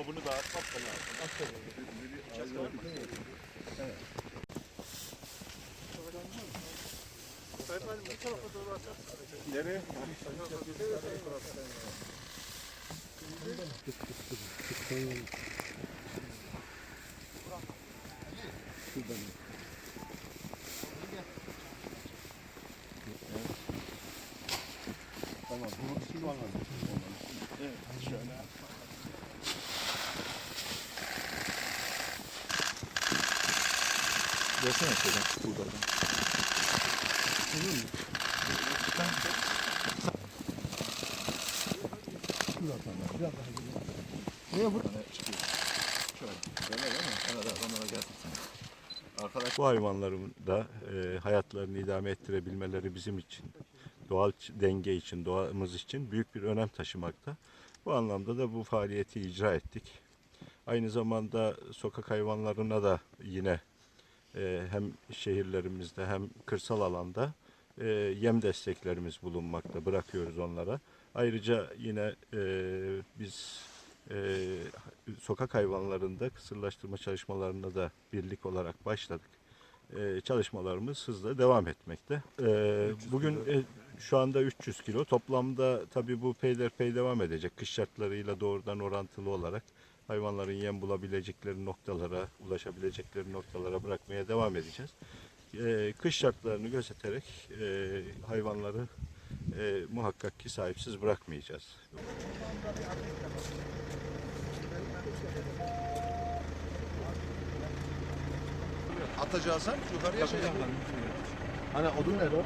Ama bunu da atmak da lazım. Nereye? Şuradan. Tamam, bunu şu an Evet, şöyle. Versene şeyden buradan. Niye bu? Tane çıkıyor. Şöyle. Böyle değil mi? Evet, onlara geldik sen. Arkadaş bu hayvanların da e, hayatlarını idame ettirebilmeleri bizim için, doğal denge için, doğamız için büyük bir önem taşımakta. Bu anlamda da bu faaliyeti icra ettik. Aynı zamanda sokak hayvanlarına da yine e, hem şehirlerimizde hem kırsal alanda e, yem desteklerimiz bulunmakta. Bırakıyoruz onlara. Ayrıca yine e, biz e, sokak hayvanlarında kısırlaştırma çalışmalarına da birlik olarak başladık. E, çalışmalarımız hızla devam etmekte. E, bugün e, şu anda 300 kilo. Toplamda tabii bu peyderpey devam edecek. Kış şartlarıyla doğrudan orantılı olarak hayvanların yem bulabilecekleri noktalara, ulaşabilecekleri noktalara bırakmaya devam edeceğiz. E, kış şartlarını gözeterek e, hayvanları e, muhakkak ki sahipsiz bırakmayacağız. Atacağız sen yukarıya şey yapalım. Hani odun nerede o?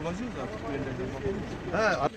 Bulacağız artık. He.